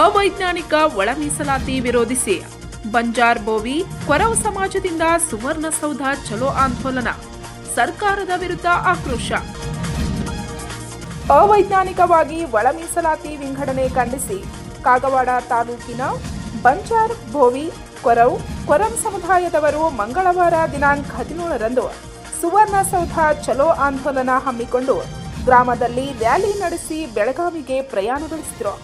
ಅವೈಜ್ಞಾನಿಕ ಒಳ ಮೀಸಲಾತಿ ವಿರೋಧಿಸಿ ಬಂಜಾರ್ ಬೋವಿ ಕೊರವ ಸಮಾಜದಿಂದ ಸುವರ್ಣಸೌಧ ಚಲೋ ಆಂದೋಲನ, ಸರ್ಕಾರದ ವಿರುದ್ಧ ಆಕ್ರೋಶ. ಅವೈಜ್ಞಾನಿಕವಾಗಿ ಒಳ ಮೀಸಲಾತಿ ವಿಂಗಡಣೆ ಖಂಡಿಸಿ ಕಾಗವಾಡ ತಾಲೂಕಿನ ಬಂಜಾರ್ ಬೋವಿ ಕೊರವ್ ಕೊರಂ ಸಮುದಾಯದವರು ಮಂಗಳವಾರ ದಿನಾಂಕ ಹದಿನೇಳರಂದು ಸುವರ್ಣಸೌಧ ಚಲೋ ಆಂದೋಲನ ಹಮ್ಮಿಕೊಂಡು ಗ್ರಾಮದಲ್ಲಿ ರ್ಯಾಲಿ ನಡೆಸಿ ಬೆಳಗಾವಿಗೆ ಪ್ರಯಾಣ ಬೆಳೆಸಿದರು.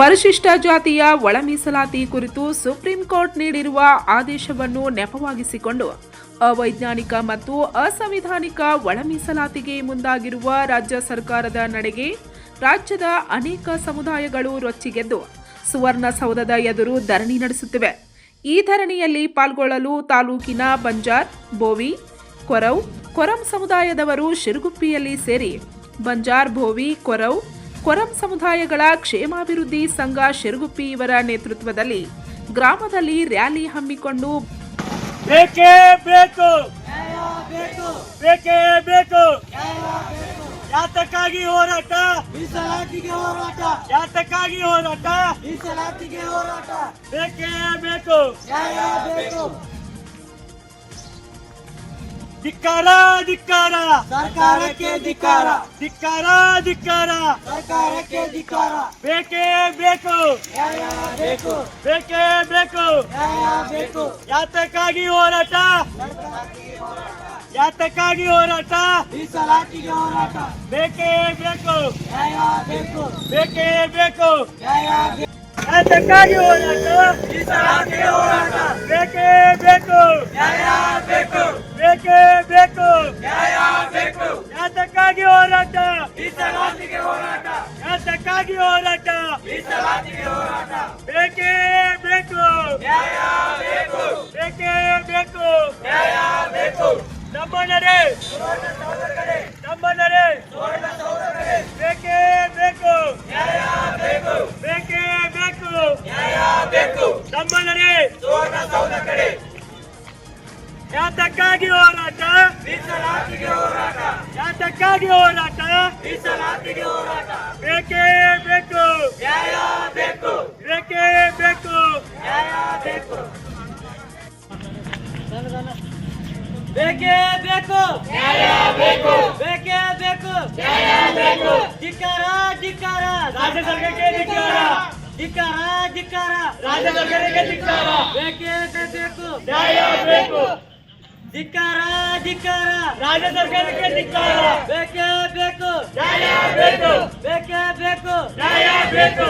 ಪರಿಶಿಷ್ಟ ಜಾತಿಯ ಒಳ ಮೀಸಲಾತಿ ಕುರಿತು ಸುಪ್ರೀಂ ಕೋರ್ಟ್ ನೀಡಿರುವ ಆದೇಶವನ್ನು ನೆಪವಾಗಿಸಿಕೊಂಡು ಅವೈಜ್ಞಾನಿಕ ಮತ್ತು ಅಸಂವಿಧಾನಿಕ ಒಳ ಮೀಸಲಾತಿಗೆ ಮುಂದಾಗಿರುವ ರಾಜ್ಯ ಸರ್ಕಾರದ ನಡೆಗೆ ರಾಜ್ಯದ ಅನೇಕ ಸಮುದಾಯಗಳು ರೊಚ್ಚಿಗೆದ್ದು ಸುವರ್ಣಸೌಧದ ಎದುರು ಧರಣಿ ನಡೆಸುತ್ತಿವೆ. ಈ ಧರಣಿಯಲ್ಲಿ ಪಾಲ್ಗೊಳ್ಳಲು ತಾಲೂಕಿನ ಬಂಜಾರ್ ಬೋವಿ ಕೊರವ್, ಕೊರಂ ಸಮುದಾಯದವರು ಶಿರುಗುಪ್ಪಿಯಲ್ಲಿ ಸೇರಿ ಬಂಜಾರ್, ಭೋವಿ, ಕೊರವ್ ಕೊರಂ ಸಮುದಾಯಗಳ ಕ್ಷೇಮಾಭಿವೃದ್ಧಿ ಸಂಘ ಶಿರುಗುಪ್ಪಿ ಇವರ ನೇತೃತ್ವದಲ್ಲಿ ಗ್ರಾಮದಲ್ಲಿ ರ್ಯಾಲಿ ಹಮ್ಮಿಕೊಂಡು ಬೇಕೇ ಬೇಕು. ಬೇಕೇ ಬೇಕು. ಯಾತಕ್ಕಾಗಿ ಹೋರಾಟ? ಮೀಸಲಾತಿಗೆ ಹೋರಾಟ. ಯಾತಕ್ಕಾಗಿ ಹೋರಾಟ? ಮೀಸಲಾತಿಗೆ ಹೋರಾಟ. ಬೇಕೇ ಬೇಕು. ನ್ಯಾಯ ಬೇಕು. ಧಿಕ್ಕಾರ ಧಿಕ್ಕಾರ ಸರ್ಕಾರಕ್ಕೆ ಧಿಕ್ಕಾರ ಧಿಕ್ಕಾರ ಧಿಕ್ಕಾರ ಸರ್ಕಾರಕ್ಕೆ ಧಿಕ್ಕಾರ ಬೇಕೇ ಬೇಕು ನ್ಯಾಯ ಬೇಕು ಬೇಕೇ ಬೇಕು ನ್ಯಾಯ ಬೇಕು ಯಾತಕ್ಕಾಗಿ ಹೋರಾಟ ಯಾತಕ್ಕಾಗಿ ಹೋರಾಟ ಮೀಸಲಾತಿಗೆ ಹೋರಾಟ ಬೇಕೇ ಬೇಕು ನ್ಯಾಯ ಬೇಕು ಬೇಕೇ ಬೇಕು ನ್ಯಾಯ ಬೇಕು ಯಾತಕ್ಕಾಗಿ ಹೋರಾಟ ಮೀಸಲಾತಿಗೆ ಹೋರಾಟ ಬೇಕೇ ಬೇಕು ಯಾತಕ್ಕಾಗಿ ಹೋರಾಟ. ಮೀಸಲಾತಿಗೆ ಹೋರಾಟ. ಬೇಕೇ ಬೇಕು. ನ್ಯಾಯ ಬೇಕು. ಬೇಕೇ ಬೇಕು. ನ್ಯಾಯ ಬೇಕು. ಬೇಕೇ ಬೇಕು. ನ್ಯಾಯ ಬೇಕು. ಬೇಕೇ ಬೇಕು. ನ್ಯಾಯ ಬೇಕು. ಧಿಕ್ಕಾರ ಧಿಕ್ಕಾರ. ರಾಜ್ಯ ಸರ್ಕಾರಕ್ಕೆ ಧಿಕ್ಕಾರ. ಧಿಕ್ಕಾರ ಧಿಕ್ಕಾರ. ರಾಜ್ಯ ಸರ್ಕಾರಕ್ಕೆ ಧಿಕ್ಕಾರ. ಬೇಕೇ ಬೇಕು. ನ್ಯಾಯ ಬೇಕು. ಧಿಕ್ಕಾರ ಧಿಕ್ಕಾರ. ರಾಜ್ಯ ಸರ್ಕಾರಕ್ಕೆ ಧಿಕ್ಕಾರ. ಬೇಕೇ ಬೇಕು. ನ್ಯಾಯ ಬೇಕು. ಬೇಕೇ ಬೇಕು. ನ್ಯಾಯ ಬೇಕು.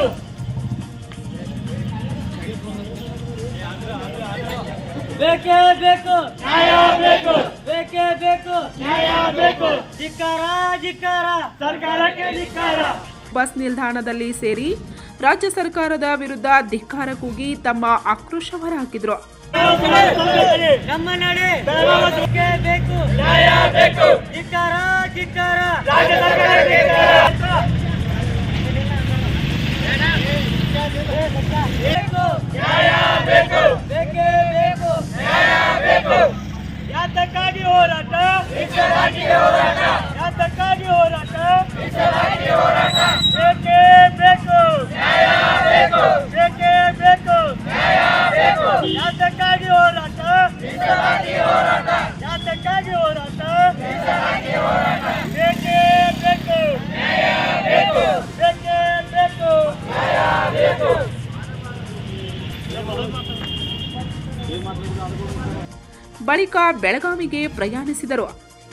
ಬೇಕೇ ಬೇಕು. ನ್ಯಾಯ ಬೇಕು. ಬೇಕೇ ಬೇಕು. ನ್ಯಾಯ ಬೇಕು. ಧಿಕ್ಕಾರ ಧಿಕ್ಕಾರ. ಸರ್ಕಾರಕ್ಕೆ ಧಿಕ್ಕಾರ. ಬಸ್ ನಿಲ್ದಾಣದಲ್ಲಿ ಸೇರಿ ರಾಜ್ಯ ಸರ್ಕಾರದ ವಿರುದ್ಧ ಧಿಕ್ಕಾರ ಕೂಗಿ ತಮ್ಮ ಆಕ್ರೋಶ ಹೊರಹಾಕಿದ್ರು ನಮ್ಮ ನಡೆ ಬೇಕು. ಬೇಕೇ. ಬೇಕು ಬಳಿಕ ಬೆಳಗಾವಿಗೆ ಪ್ರಯಾಣಿಸಿದರು.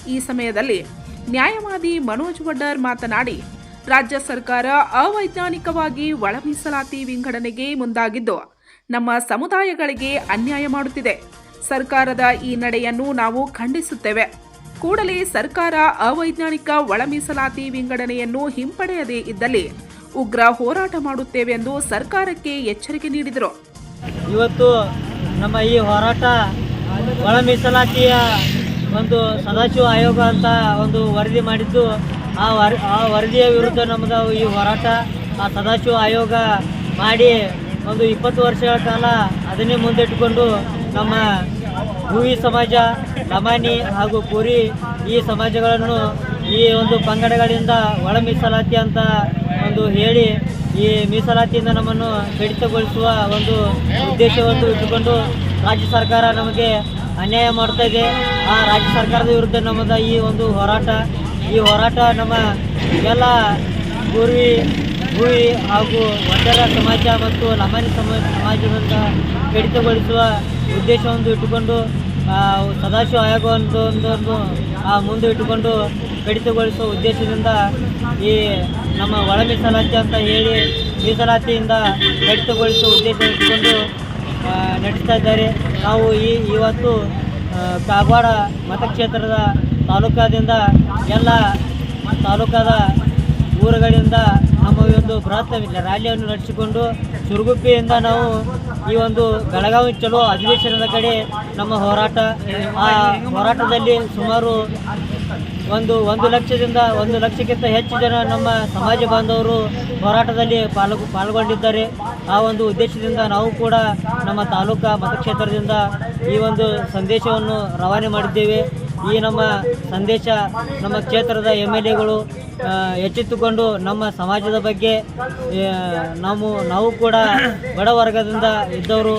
ಈ ಸಮಯದಲ್ಲಿ ನ್ಯಾಯವಾದಿ ಮನೋಜ್ ವಡ್ಡರ್ ಮಾತನಾಡಿ, ರಾಜ್ಯ ಸರ್ಕಾರ ಅವೈಜ್ಞಾನಿಕವಾಗಿ ಒಳ ಮೀಸಲಾತಿ ವಿಂಗಡಣೆಗೆ ಮುಂದಾಗಿದ್ದು, ನಮ್ಮ ಸಮುದಾಯಗಳಿಗೆ ಅನ್ಯಾಯ ಮಾಡುತ್ತಿದೆ. ಸರ್ಕಾರದ ಈ ನಡೆಯನ್ನು ನಾವು ಖಂಡಿಸುತ್ತೇವೆ. ಕೂಡಲೇ ಸರ್ಕಾರ ಅವೈಜ್ಞಾನಿಕ ಒಳ ಮೀಸಲಾತಿ ವಿಂಗಡಣೆಯನ್ನು ಹಿಂಪಡೆಯದೇ ಇದ್ದಲ್ಲಿ ಉಗ್ರ ಹೋರಾಟ ಮಾಡುತ್ತೇವೆ ಎಂದು ಸರ್ಕಾರಕ್ಕೆ ಎಚ್ಚರಿಕೆ ನೀಡಿದರು. ಇವತ್ತು ನಮ್ಮ ಈ ಹೋರಾಟ ಒಳ ಮೀಸಲಾತಿಯ ಒಂದು ಸದಾಶಿವ ಆಯೋಗ ಅಂತ ಒಂದು ವರದಿ ಮಾಡಿದ್ದು, ಆ ವರ, ಆ ವರದಿಯ ವಿರುದ್ಧ ನಮ್ಮದು ಈ ಹೋರಾಟ, ಆ ಸದಾಶಿವ ಆಯೋಗ ಮಾಡಿ ಒಂದು ಇಪ್ಪತ್ತು ವರ್ಷಗಳ ಕಾಲ ಅದನ್ನೇ ಮುಂದಿಟ್ಟುಕೊಂಡು ನಮ್ಮ ಭೂವಿ ಸಮಾಜ ಲಮಾನಿ ಹಾಗೂ ಪುರಿ ಈ ಸಮಾಜಗಳನ್ನು ಈ ಒಂದು ಪಂಗಡಗಳಿಂದ ಒಳ ಮೀಸಲಾತಿ ಅಂತ ಒಂದು ಹೇಳಿ ಈ ಮೀಸಲಾತಿಯಿಂದ ನಮ್ಮನ್ನು ಕಡಿತಗೊಳಿಸುವ ಒಂದು ಉದ್ದೇಶವನ್ನು ಇಟ್ಟುಕೊಂಡು ರಾಜ್ಯ ಸರ್ಕಾರ ನಮಗೆ ಅನ್ಯಾಯ ಮಾಡ್ತಾ ಇದೆ. ಆ ರಾಜ್ಯ ಸರ್ಕಾರದ ವಿರುದ್ಧ ನಮ್ಮದ ಈ ಒಂದು ಹೋರಾಟ, ಈ ಹೋರಾಟ ನಮ್ಮ ಎಲ್ಲ ಪೂರ್ವಿ ಭೂವಿ ಹಾಗೂ ಒಡ್ಡರ ಸಮಾಜ ಮತ್ತು ಲಮಾನಿ ಸಮಾಜ ಸಮಾಜದಿಂದ ಕಡಿತಗೊಳಿಸುವ ಉದ್ದೇಶವನ್ನು ಇಟ್ಟುಕೊಂಡು ಸದಾಶಿವ ಆಯೋಗವನ್ನು ಒಂದು ಮುಂದೆ ಇಟ್ಟುಕೊಂಡು ಕಡಿತಗೊಳಿಸುವ ಉದ್ದೇಶದಿಂದ ಈ ನಮ್ಮ ಒಳ ಮೀಸಲಾತಿ ಅಂತ ಹೇಳಿ ಮೀಸಲಾತಿಯಿಂದ ಕಡಿತಗೊಳಿಸುವ ಉದ್ದೇಶ ಇಟ್ಟುಕೊಂಡು ನಡೆಸ್ತಾ ಇದ್ದಾರೆ. ನಾವು ಈ ಇವತ್ತು ಕಾಗವಾಡ ಮತಕ್ಷೇತ್ರದ ತಾಲೂಕಾದಿಂದ ಎಲ್ಲ ತಾಲೂಕಾದ ಊರುಗಳಿಂದ ನಮ್ಮ ಒಂದು ಬೃಹತ್ ರ್ಯಾಲಿಯನ್ನು ನಡೆಸಿಕೊಂಡು ಸುರುಗುಪ್ಪಿಯಿಂದ ನಾವು ಈ ಒಂದು ಬೆಳಗಾವಿ ಚಲೋ ಅಧಿವೇಶನದ ಕಡೆ ನಮ್ಮ ಹೋರಾಟ, ಆ ಹೋರಾಟದಲ್ಲಿ ಸುಮಾರು ಒಂದು ಒಂದು ಲಕ್ಷದಿಂದ ಒಂದು ಲಕ್ಷಕ್ಕಿಂತ ಹೆಚ್ಚು ಜನ ನಮ್ಮ ಸಮಾಜ ಬಾಂಧವರು ಹೋರಾಟದಲ್ಲಿ ಪಾಲ್ಗೊ ಪಾಲ್ಗೊಂಡಿದ್ದಾರೆ. ಆ ಒಂದು ಉದ್ದೇಶದಿಂದ ನಾವು ಕೂಡ ನಮ್ಮ ತಾಲೂಕಾ ಮತಕ್ಷೇತ್ರದಿಂದ ಈ ಒಂದು ಸಂದೇಶವನ್ನು ರವಾನೆ ಮಾಡಿದ್ದೇವೆ. ಈ ನಮ್ಮ ಸಂದೇಶ ನಮ್ಮ ಕ್ಷೇತ್ರದ ಎಂ ಎಲ್ ಎಗಳು ಎಚ್ಚೆತ್ತುಕೊಂಡು ನಮ್ಮ ಸಮಾಜದ ಬಗ್ಗೆ ನಾವು ನಾವು ಕೂಡ ಬಡ ವರ್ಗದಿಂದ ಇದ್ದವರು,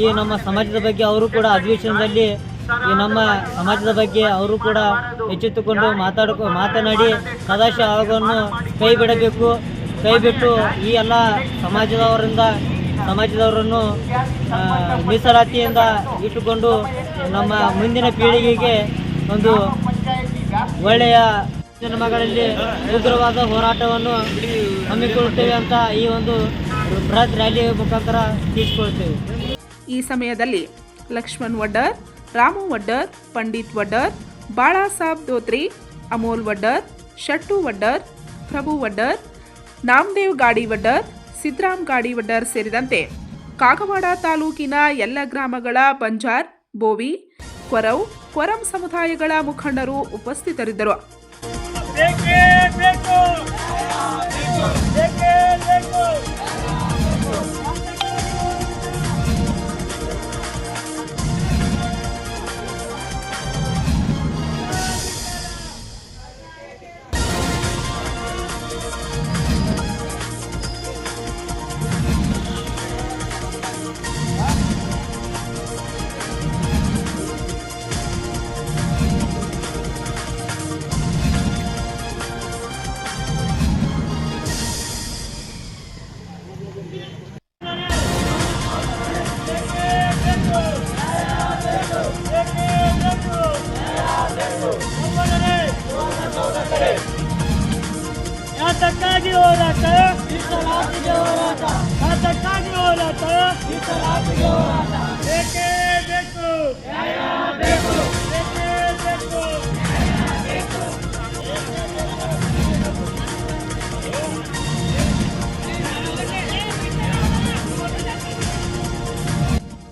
ಈ ನಮ್ಮ ಸಮಾಜದ ಬಗ್ಗೆ ಅವರು ಕೂಡ ಅಧಿವೇಶನದಲ್ಲಿ, ಈ ನಮ್ಮ ಸಮಾಜದ ಬಗ್ಗೆ ಅವರು ಕೂಡ ಎಚ್ಚೆತ್ತುಕೊಂಡು ಮಾತಾಡ್ಕೊ, ಮಾತನಾಡಿ ಸದಾಶಿವ ಆಯೋಗವನ್ನು ಕೈ ಬಿಡಬೇಕು. ಕೈ ಬಿಟ್ಟು ಈ ಎಲ್ಲ ಸಮಾಜದವರಿಂದ, ಸಮಾಜದವರನ್ನು ಮೀಸಲಾತಿಯಿಂದ ಇಟ್ಟುಕೊಂಡು ನಮ್ಮ ಮುಂದಿನ ಪೀಳಿಗೆಗೆ ಒಂದು ಒಳ್ಳೆಯ ಜನಮಗಳಲ್ಲಿ ಉಗ್ರವಾದ ಹೋರಾಟವನ್ನು ಹಮ್ಮಿಕೊಳ್ಳುತ್ತೇವೆ ಅಂತ ಈ ಒಂದು ಬೃಹತ್ ರ್ಯಾಲಿ ಮುಖಾಂತರ ತೀರ್ಸ್ಕೊಳ್ತೇವೆ ಈ ಸಮಯದಲ್ಲಿ ಲಕ್ಷ್ಮಣ್ ವಡ್ಡರ್, ರಾಮು ವಡ್ಡರ್, ಪಂಡಿತ್ ವಡ್ಡರ್, ಬಾಳಾಸಾಬ್ ದೋತ್ರಿ, ಅಮೋಲ್ ವಡ್ಡರ್, ಶಟ್ಟು ವಡ್ಡರ್, ಪ್ರಭು ವಡ್ಡರ್, ನಾಮದೇವ್ ಗಾಡಿ ವಡ್ಡರ್, ಸಿದ್ರಾಮ್ ಗಾಡಿ ವಡ್ಡರ್ ಸೇರಿದಂತೆ ಕಾಗವಾಡ ತಾಲೂಕಿನ ಎಲ್ಲ ಗ್ರಾಮಗಳ ಬಂಜಾರ್, ಬೋವಿ, ಕೊರವ್ ಕೊರಂ ಸಮುದಾಯಗಳ ಮುಖಂಡರು ಉಪಸ್ಥಿತರಿದ್ದರು. ಬೇಕೇ ಬೇಕು.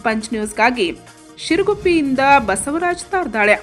ಪಂಚ್ ನ್ಯೂಸ್ಗಾಗಿ ಶಿರಗುಪ್ಪಿಯಿಂದ ಬಸವರಾಜ್ ತಾರ್ದಾಳೆ.